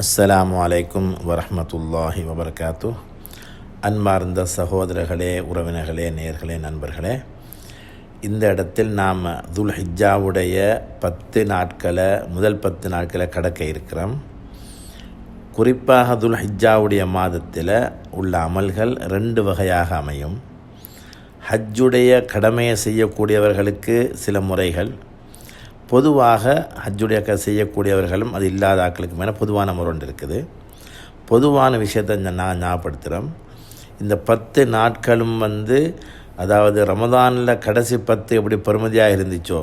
அஸ்ஸலாமு அலைக்கும் வரமத்துல்லாஹி வபர்காத்து அன்பார்ந்த சகோதரர்களே உறவினர்களே நேர்களே நண்பர்களே இந்த இடத்தில் நாம் துல்ஹிஜாவுடைய பத்து நாட்களை முதல் பத்து நாட்களை கடக்க இருக்கிறோம். குறிப்பாக துல்ஹிஜாவுடைய மாதத்தில் உள்ள அமல்கள் ரெண்டு வகையாக அமையும். ஹஜ்ஜுடைய கடமையை செய்யக்கூடியவர்களுக்கு சில முறைகள் பொதுவாக ஹஜ்ஜுடைய க செய்யக்கூடியவர்களும் அது இல்லாத ஆக்களுக்கு மேலே பொதுவான முறை ஒன்று இருக்குது. பொதுவான விஷயத்தை நான் ஞாபகப்படுத்துகிறோம் இந்த பத்து நாட்களும் வந்து அதாவது ரமதானில் கடைசி பத்து எப்படி பெருமதியாக இருந்துச்சோ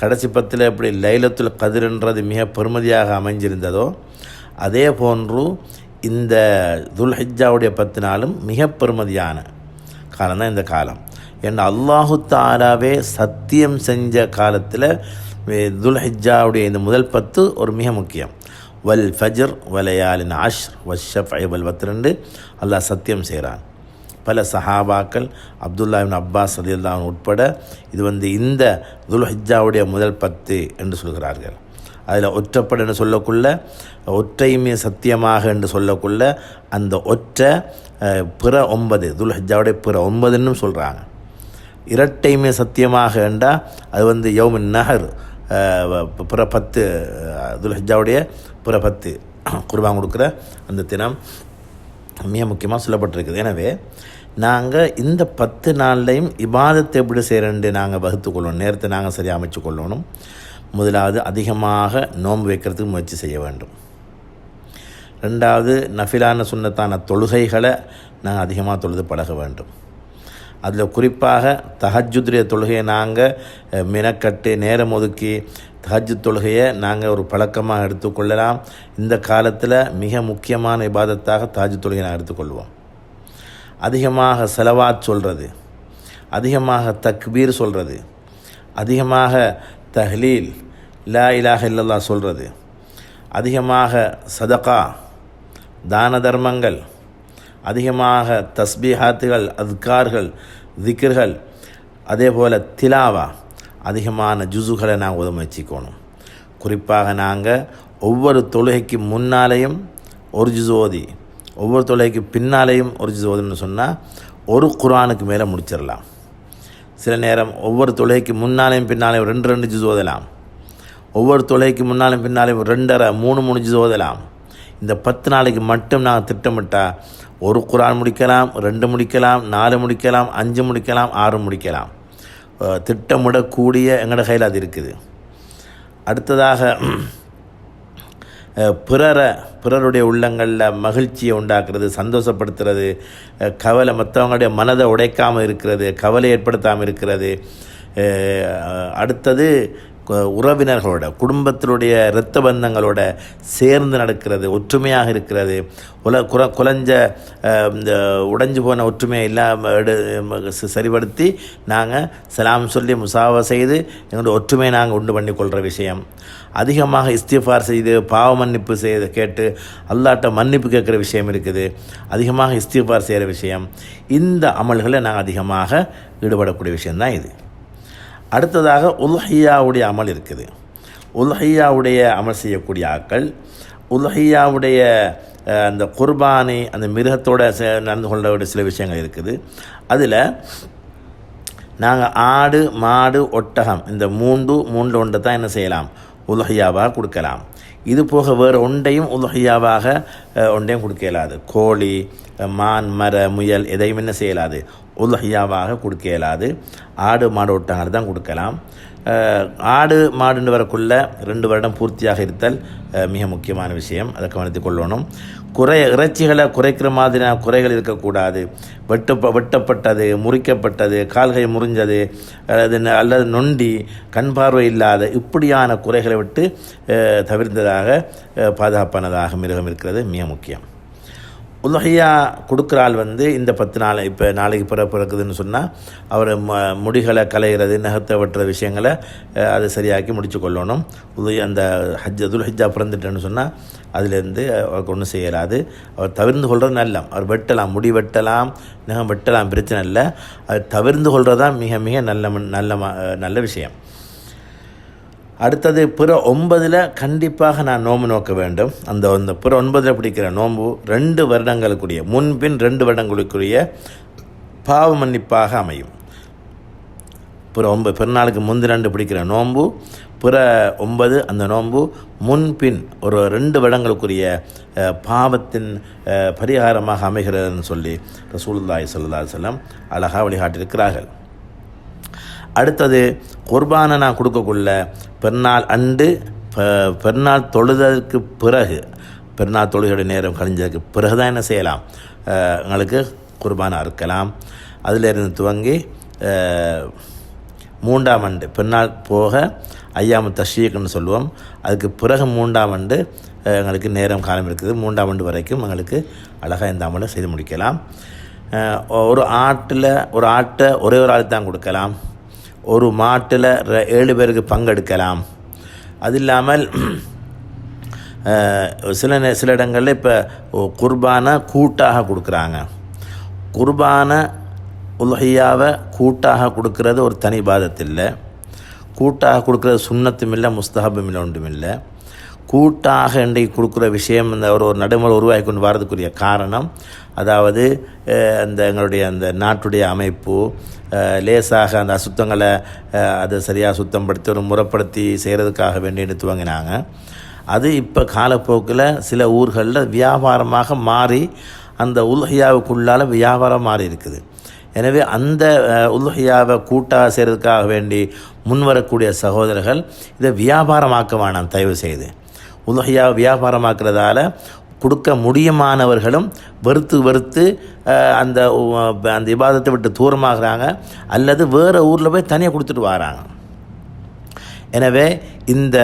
கடைசி பத்தில் எப்படி லைலத்துல் கதிர்ன்றது மிக பெருமதியாக அமைஞ்சிருந்ததோ அதே போன்று இந்த துல்ஹிஜாவுடைய பத்து நாளும் மிக பெருமதியான காலம் தான் இந்த காலம். ஏன்னா அல்லாஹு தாராவே சத்தியம் செஞ்ச காலத்தில் துல்ஹிஜாவுடைய இந்த முதல் பத்து ஒரு மிக முக்கியம். வல் ஃபஜர் வலையாலின் ஆஷ் வஷஃப் பத்து ரெண்டு அல்லாஹ் சத்தியம் செய்கிறான். பல சஹாபாக்கள் அப்துல்லாவின் அப்பாஸ் அலில்லான் உட்பட இது வந்து இந்த துல்ஹிஜாவுடைய முதல் பத்து என்று சொல்கிறார்கள். அதில் ஒற்றப்பட என்று சொல்லக்குள்ள ஒற்றையுமே சத்தியமாக என்று சொல்லக்குள்ள அந்த ஒற்றை பிற ஒன்பது துல்ஹிஜாவுடைய பிற ஒன்பதுன்னு சொல்கிறாங்க இரட்டையுமே சத்தியமாக என்றால் அது வந்து யௌமின் நகர் புற பத்து துல்ஹிஜாவுடைய புற பத்து குர்பான் கொடுக்குற அந்த தினம் மிக முக்கியமாக சொல்லப்பட்டிருக்குது. எனவே நாங்கள் இந்த பத்து நாள்லையும் இபாதத்தை எப்படி செய்கிறேன் நாங்கள் வகுத்து கொள்ளணும். நேரத்தை நாங்கள் சரியாக அமைச்சு கொள்ளணும். முதலாவது அதிகமாக நோன்பு வைக்கிறதுக்கு முயற்சி செய்ய வேண்டும். ரெண்டாவது நஃபிலான சுண்ணத்தான தொழுகைகளை நாங்கள் அதிகமாக தொழுது பழக வேண்டும். அதில் குறிப்பாக தஹஜுடைய தொழுகையை நாங்கள் மினக்கட்டு நேரம் ஒதுக்கி தஹஜு தொழுகையை நாங்கள் ஒரு பழக்கமாக எடுத்துக்கொள்ளலாம் இந்த காலத்தில் மிக முக்கியமான இபாதத்தாக தாஜு தொழுகையை நான் எடுத்துக்கொள்வோம் அதிகமாக செலவாத் சொல்கிறது அதிகமாக தக்பீர் சொல்கிறது அதிகமாக தஹ்லீல் லா இலாக இல்லல்லா சொல்கிறது அதிகமாக சதகா தான தர்மங்கள் அதிகமாக தஸ்பீஹாத்துகள் அத்கார்கள் திக்ர்கள் அதே போல் திலாவா அதிகமான ஜுசுகளை நாங்கள் உதவி முயற்சிக்கணும் குறிப்பாக நாங்கள் ஒவ்வொரு தொழுகைக்கு முன்னாலேயும் ஒரு ஜுசோதி ஒவ்வொரு தொழுகைக்கு பின்னாலேயும் ஒரு ஜுசோதின்னு சொன்னால் ஒரு குரானுக்கு மேலே முடிச்சிடலாம். சில நேரம் ஒவ்வொரு தொழுகைக்கு முன்னாலேயும் பின்னாலேயும் ரெண்டு ரெண்டு ஜுஸ் ஓதலாம். ஒவ்வொரு தொழுகைக்கு முன்னாலும் பின்னாலேயும் ரெண்டரை மூணு மூணு ஜுஸ் ஓதலாம். இந்த பத்து நாளைக்கு மட்டும் நாங்கள் திட்டமிட்டால் ஒரு குரான் முடிக்கலாம் ரெண்டு முடிக்கலாம் நாலு முடிக்கலாம் அஞ்சு முடிக்கலாம் ஆறு முடிக்கலாம். திட்டமிடக்கூடிய எங்களோட கையில் அது இருக்குது. அடுத்ததாக பிறரை பிறருடைய உள்ளங்களில் மகிழ்ச்சியை உண்டாக்குறது சந்தோஷப்படுத்துறது கவலை மற்றவங்களுடைய மனதை உடைக்காமல் இருக்கிறது கவலை ஏற்படுத்தாமல் இருக்கிறது. அடுத்தது உறவினர்களோட குடும்பத்தினுடைய இரத்த பந்தங்களோட சேர்ந்து நடக்கிறது ஒற்றுமையாக இருக்கிறது. உல குற குலைஞ்ச இந்த உடைஞ்சு போன ஒற்றுமையை இல்லாமல் சரிப்படுத்தி நாங்கள் சலாம் சொல்லி முசாவை செய்து எங்களுடைய ஒற்றுமையை நாங்கள் உண்டு பண்ணி கொள்கிற விஷயம். அதிகமாக இஸ்திஃபார் செய்து பாவ மன்னிப்பு செய்து கேட்டு அல்லாட்ட மன்னிப்பு கேட்குற விஷயம் இருக்குது. அதிகமாக இஸ்திஃபார் செய்கிற விஷயம். இந்த அமல்களை நாங்கள் அதிகமாக ஈடுபடக்கூடிய விஷயந்தான் இது. அடுத்ததாக உல்ஹியாவுடைய அமல் இருக்குது. உல்ஹியாவுடைய அமல் செய்யக்கூடிய ஆக்கள் உல்ஹியாவுடைய அந்த குர்பானி அந்த மிருகத்தோட நடந்து கொள்ள சில விஷயங்கள் இருக்குது. அதில் நாங்கள் ஆடு மாடு ஒட்டகம் இந்த மூன்று மூன்று ஒன்றை தான் என்ன செய்யலாம்? உலகையாவாக கொடுக்கலாம். இது போக வேறு ஒன்றையும் உலகையாவாக ஒன்றையும் கொடுக்க இயலாது. கோழி மான் மர முயல் எதையும் என்ன செய்யலாது? உலகியாவாக கொடுக்க இயலாது. ஆடு மாடு ஒட்டங்கள் தான் கொடுக்கலாம். ஆடு மாடுன்னு வரக்குள்ள ரெண்டு வருடம் பூர்த்தியாக இருத்தல் மிக முக்கியமான விஷயம். அதை கவனித்துக் கொள்ளணும். குறை இறைச்சிகளை குறைக்கிற மாதிரியான குறைகள் இருக்கக்கூடாது. வெட்டு வெட்டப்பட்டது முறிக்கப்பட்டது கால்கை முறிஞ்சது அல்லது அல்லது நொண்டி கண் பார்வை இல்லாத இப்படியான குறைகளை விட்டு தவிர்த்ததாக பாதுகாப்பானதாக மிருகம் இருக்கிறது. மிக முக்கியம். உலகையா கொடுக்குற ஆள் வந்து இந்த பத்து நாள் இப்போ நாளைக்கு பிற பிறக்குதுன்னு சொன்னால் அவர் ம முடிகளை கலைகிறது நகத்தை வெட்டுற விஷயங்களை அதை சரியாக்கி முடித்து கொள்ளணும். உதய அந்த ஹஜ் துல்ஹிஜா பிறந்துட்டேன்னு சொன்னால் அதுலேருந்து அவருக்கு ஒன்றும் செய்யலாது அவர் தவிர்ந்து கொள்வது நல்ல அவர் வெட்டலாம் முடி வெட்டலாம் நகம் வெட்டலாம் பிரச்சனை இல்லை. அது தவிர்ந்து கொள்வது தான் மிக மிக நல்ல நல்ல நல்ல விஷயம். அடுத்தது பிற ஒன்பதில் கண்டிப்பாக நான் நோம்பு நோக்க வேண்டும். அந்த அந்த பிற ஒன்பதில் பிடிக்கிற நோம்பு ரெண்டு வருடங்களுக்குரிய முன்பின் ரெண்டு வருடங்களுக்குரிய பாவ மன்னிப்பாக அமையும். பிற ஒன்பது பிறநாளுக்கு முந்திரண்டு பிடிக்கிற நோன்பு பிற ஒன்பது அந்த நோன்பு முன்பின் ஒரு ரெண்டு வருடங்களுக்குரிய பாவத்தின் பரிகாரமாக அமைகிறதுன்னு சொல்லி ரசூல்லாய் ஸல்லல்லாஹு செல்லம் அழகாக வழிகாட்டியிருக்கிறார்கள். அடுத்தது குர்பானை நான் கொடுக்கக்குள்ள பெருநாள் அண்டு பெருநாள் தொழுதற்கு பிறகு பெருநாள் தொழுகையுடைய நேரம் கழிஞ்சதுக்கு பிறகு தான் என்ன செய்யலாம்? எங்களுக்கு குர்பானை அறுக்கலாம். அதிலிருந்து துவங்கி மூன்றாம் ஆண்டு பெருநாள் போக ஐயாம தஷீக்குன்னு சொல்லுவோம். அதுக்கு பிறகு மூன்றாம் ஆண்டு எங்களுக்கு நேரம் காலம் இருக்குது. மூன்றாம் ஆண்டு வரைக்கும் எங்களுக்கு அழகாக இந்த அமலை செய்து முடிக்கலாம். ஒரு ஆட்டில் ஒரு ஆட்டை ஒரே ஒரு ஆள் தான் கொடுக்கலாம். ஒரு மாட்டில் ஏழு பேருக்கு பங்கெடுக்கலாம். அது இல்லாமல் சில சில இடங்களில் இப்போ குர்பானை கூட்டாக கொடுக்குறாங்க. குர்பானை உலகையாவை கூட்டாக கொடுக்கறது ஒரு தனி பாதத்தில் கூட்டாக கொடுக்குறது சுண்ணத்தும் இல்லை முஸ்தஹபும் இல்லை ஒன்றும் இல்லை. கூட்டாக இன்றைக்கு கொடுக்குற விஷயம் இந்த ஒரு ஒரு நடைமுறை உருவாக்கி கொண்டு வரதுக்குரிய காரணம் அதாவது அந்த எங்களுடைய அந்த நாட்டுடைய அமைப்பு லேசாக அந்த அசுத்தங்களை அதை சரியாக சுத்தப்படுத்தி ஒரு முறைப்படுத்தி செய்கிறதுக்காக வேண்டி எடுத்து வாங்கினாங்க. அது இப்போ காலப்போக்கில் சில ஊர்களில் வியாபாரமாக மாறி அந்த உல்ஹியாவுக்குள்ளால் வியாபாரம் மாறி இருக்குது. எனவே அந்த அஹ், உல்ஹியாவை கூட்டாக செய்கிறதுக்காக வேண்டி முன்வரக்கூடிய சகோதரர்கள் இதை வியாபாரமாக்க வேணாம் தயவு செய்து. உலகையாக வியாபாரமாக்குறதால கொடுக்க முடியுமானவர்களும் வெறுத்து வெறுத்து அந்த அந்த விவாதத்தை விட்டு தூரமாகறாங்க. அல்லது வேறு ஊரில் போய் தனியாக கொடுத்துட்டு வராங்க. எனவே இந்த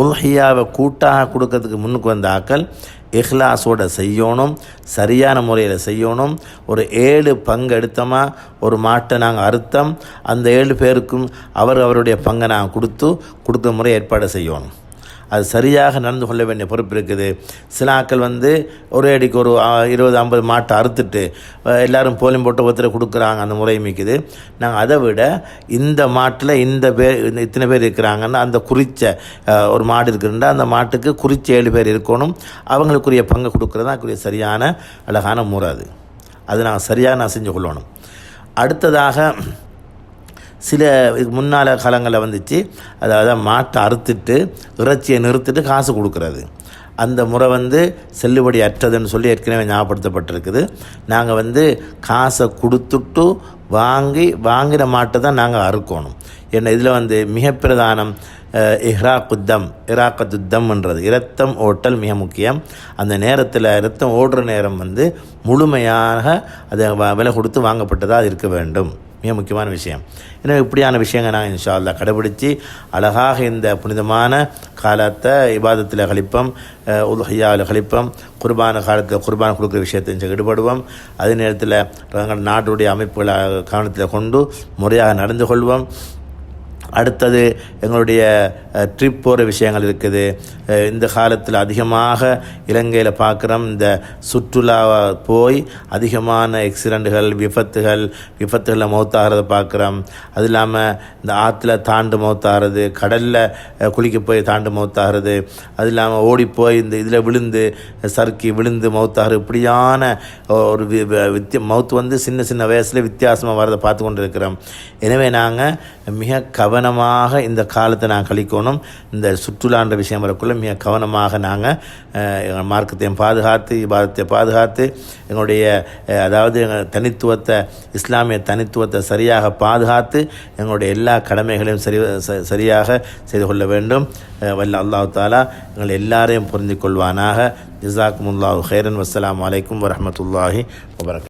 உல்ஹியாவை கூட்டாக கொடுக்கறதுக்கு முன்னுக்கு வந்த ஆக்கள் இஹ்லாஸோட செய்யணும் சரியான முறையில் செய்யணும். ஒரு ஏழு பங்கு எடுத்தோமா ஒரு மாட்டை நாங்கள் அறுத்தம். அந்த ஏழு பேருக்கும் அவர் அவருடைய பங்கை நாங்கள் கொடுத்து கொடுக்குற முறை ஏற்பாடு செய்யணும். அது சரியாக நடந்து கொள்ள வேண்டிய பொறுப்பு இருக்குது. சில ஆக்கள் வந்து ஒரே அடிக்கு ஒரு இருபது ஐம்பது மாட்டை அறுத்துட்டு எல்லோரும் எல்லாரும் போட்டு ஒருத்தர் கொடுக்குறாங்க அந்த முறை மிக்குது நாங்கள் அதை விட இந்த மாட்டில் இந்த பேர் இத்தனை பேர் இருக்கிறாங்கன்னா அந்த குறித்த ஒரு மாடு இருக்குன்னா அந்த மாட்டுக்கு குறித்த ஏழு பேர் இருக்கணும். அவங்களுக்குரிய பங்கு கொடுக்குறது தான் அதுக்குரிய சரியான அழகான முறை அது. அது நாங்கள் சரியாக நான் செஞ்சு கொள்ளணும். அடுத்ததாக சில இதுக்கு முன்னால் காலங்களில் வந்துச்சு. அதாவது மாட்டை அறுத்துட்டு இறைச்சியை நிறுத்திட்டு காசு கொடுக்குறது. அந்த முறை வந்து செல்லுபடி அற்றதுன்னு சொல்லி ஏற்கனவே ஞாபகப்படுத்தப்பட்டிருக்குது. நாங்கள் வந்து காசை கொடுத்துட்டு வாங்கி வாங்கின மாட்டை தான் நாங்கள் அறுக்கணும். ஏன்னா இதில் வந்து மிக பிரதானம் இஹ்ராக்குத்தம் இராக்கத்துத்தம்ன்றது இரத்தம் ஓட்டல் மிக முக்கியம். அந்த நேரத்தில் இரத்தம் ஓடுற நேரம் வந்து முழுமையாக அதை வ- விலை கொடுத்து வாங்கப்பட்டதாக இருக்க வேண்டும். மிக முக்கியமான விஷயம். எனவே இப்படியான விஷயங்கள் நாங்கள் இன்ஷா கடைபிடித்து அழகாக இந்த புனிதமான காலத்தை இபாதத்தில் கழிப்போம் அஹ், உல்ஹியாவில் கழிப்போம் குர்பான காலத்தில் குர்பான் கொடுக்குற விஷயத்தை ஈடுபடுவோம். அதே நேரத்தில் நாட்டுடைய அமைப்புகளை கவனத்தில் கொண்டு முறையாக நடந்து கொள்வோம். அடுத்தது எங்களுடைய ட்ரிப் போகிற விஷயங்கள் இருக்குது. இந்த காலத்தில் அதிகமாக இலங்கையில் பார்க்குறோம் இந்த சுற்றுலா போய் அதிகமான எக்ஸிடெண்ட்டுகள் விபத்துகள் விபத்துகளில் மௌத்தாகிறத பார்க்குறோம் அது இல்லாமல் இந்த ஆற்றுல தாண்டு மௌத்தாகிறது கடலில் குளிக்க போய் தாண்டு மௌத்தாகிறது அது இல்லாமல் ஓடி போய் இந்த இதில் விழுந்து சறுக்கி விழுந்து மௌத்தாகிறது இப்படியான ஒரு வி- வித்திய மவுத்து வந்து சின்ன சின்ன வயசில் வித்தியாசமாக வரதை பார்த்து கொண்டு இருக்கிறோம் எனவே நாங்கள் மிக கவனமாக இந்த காலத்தை நான் கழிக்கணும். இந்த சுற்றுலான்ற விஷயம் வரக்குள்ள மிக கவனமாக நாங்கள் எங்கள் மார்க்கத்தையும் பாதுகாத்து இபாதத்தை பாதுகாத்து எங்களுடைய அதாவது எங்கள் தனித்துவத்தை இஸ்லாமிய தனித்துவத்தை சரியாக பாதுகாத்து எங்களுடைய எல்லா கடமைகளையும் சரி சரியாக செய்து கொள்ள வேண்டும். வல்ல அல்லாஹு தாலா எங்கள் எல்லாரையும் புரிந்து கொள்வானாக. ஜிசாக்குமுல்லாஹு ஹேரன் வஸ்ஸலாமு அலைக்கும் வரமத்துல்லாஹி வபரகாத்துஹு